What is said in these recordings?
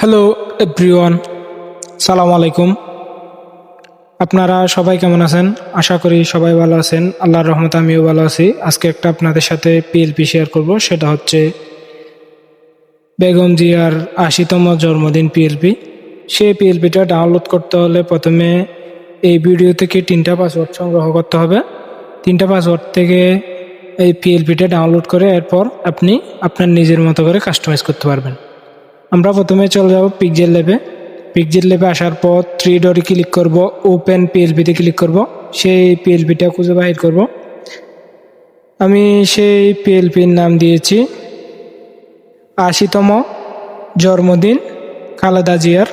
Hello everyone সালাম আলাইকুম আপনারা সবাই কেমন আছেন আশা করি সবাই ভালো আছেন আল্লাহর রহমত আমিও ভালো আছি। আজকে একটা আপনাদের সাথে পিএলপি শেয়ার করব। সেটা হচ্ছে বেগম জিয়ার আশিতম জন্মদিন পিএলপি সেই পিএলপিটা ডাউনলোড করতে হলে প্রথমে এই ভিডিও থেকে তিনটা পাসওয়ার্ড সংগ্রহ করতে হবে। তিনটা পাসওয়ার্ড থেকে এই পিএলপিটা ডাউনলোড করে এরপর আপনি আপনার নিজের মতো করে কাস্টমাইজ করতে পারবেন। আমরা প্রথমে চলে যাব পিকজেল ল্যাবে পিকজেল ল্যাবে আসার পর থ্রি ডটে ক্লিক করব ওপেন পিএলপিতে ক্লিক করব, সেই পিএলপিটা খুঁজে বাহির করব। আমি সেই পিএলপির নাম দিয়েছি আশিতম জন্মদিন, খালেদা জিয়ার।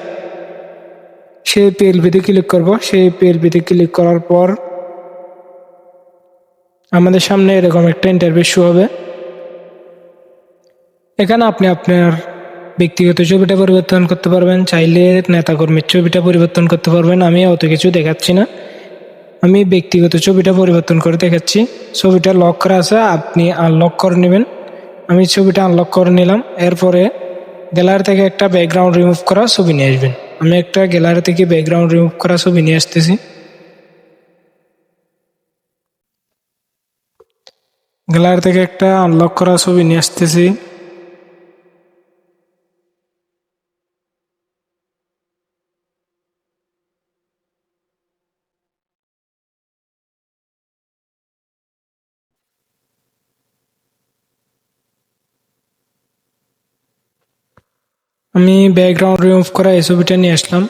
সেই পিএলপিতে ক্লিক করব, সেই পিএলপিতে ক্লিক করার পর আমাদের সামনে এরকম একটা ইন্টারভিউ শো হবে। এখানে আপনি আপনার ব্যক্তিগত ছবিটা পরিবর্তন করতে পারবেন, চাইলে নেতাকর্মীর ছবিটা পরিবর্তন করতে পারবেন, আমি অত কিছু দেখাচ্ছি না। আমি ব্যক্তিগত ছবিটা পরিবর্তন করে দেখাচ্ছি। ছবিটা লক করা আছে, আপনি আনলক করে নেবেন। আমি ছবিটা আনলক করে নিলাম, এরপরে গ্যালারি থেকে একটা ব্যাকগ্রাউন্ড রিমুভ করা ছবি নিয়ে আসবেন। আমি একটা গ্যালারি থেকে ব্যাকগ্রাউন্ড রিমুভ করা ছবি নিয়ে আসতেছি। গ্যালারি থেকে একটা আনলক করা ছবি নিয়ে আসতেছি। আমি ব্যাকগ্রাউন্ড রিমুভ করা এই ছবিটা নিয়ে আসলাম।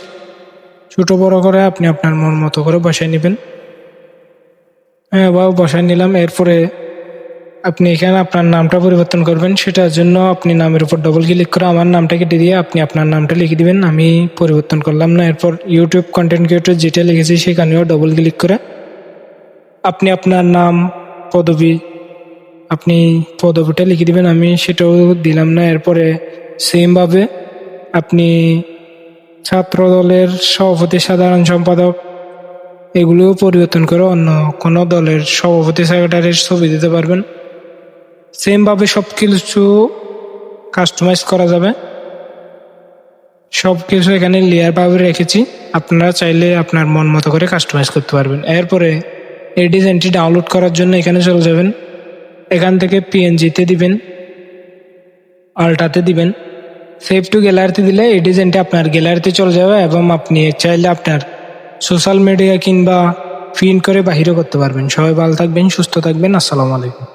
ছোট বড় করে আপনি আপনার মন মতো করে বসায় নেবেন। হ্যাঁ বা বসায় নিলাম, এরপরে আপনি এখানে আপনার নামটা পরিবর্তন করবেন। সেটার জন্য আপনি নামের উপর ডবল ক্লিক করে আমার নামটা কেটে দিয়ে আপনি আপনার নামটা লিখে দিবেন। আমি পরিবর্তন করলাম না, এরপর ইউটিউব কন্টেন্ট ক্রিয়েটর যেটা লিখেছি সেখানেও ডবল ক্লিক করে আপনি আপনার নাম, পদবি, আপনি পদবিটা লিখে দিবেন। আমি সেটাও দিলাম না, এরপরে সেমভাবে আপনি ছাত্র দলের সভাপতি, সাধারণ সম্পাদক এগুলোও পরিবর্তন করে অন্য কোনো দলের সভাপতি, সেক্রেটারির ছবি দিতে পারবেন। সেমভাবে সব কিছু কাস্টমাইজ করা যাবে। সব কিছু এখানে লেয়ারভাবে রেখেছি। আপনারা চাইলে আপনার মন মতো করে কাস্টমাইজ করতে পারবেন। এরপরে এই ডিজাইনটি ডাউনলোড করার জন্য এখানে চলে যাবেন। এখান থেকে পিএনজিতে দিবেন আল্টাতে দিবেন। সেভ টু গ্যালারিতে দিলে এই ডিজাইনটা আপনার গ্যালারিতে চলে যাবে এবং আপনি চাইলে আপনার সোশ্যাল মিডিয়া কিংবা প্রিন্ট করে বাহিরও করতে পারবেন। সবাই ভালো থাকবেন, সুস্থ থাকবেন। আসসালামু আলাইকুম।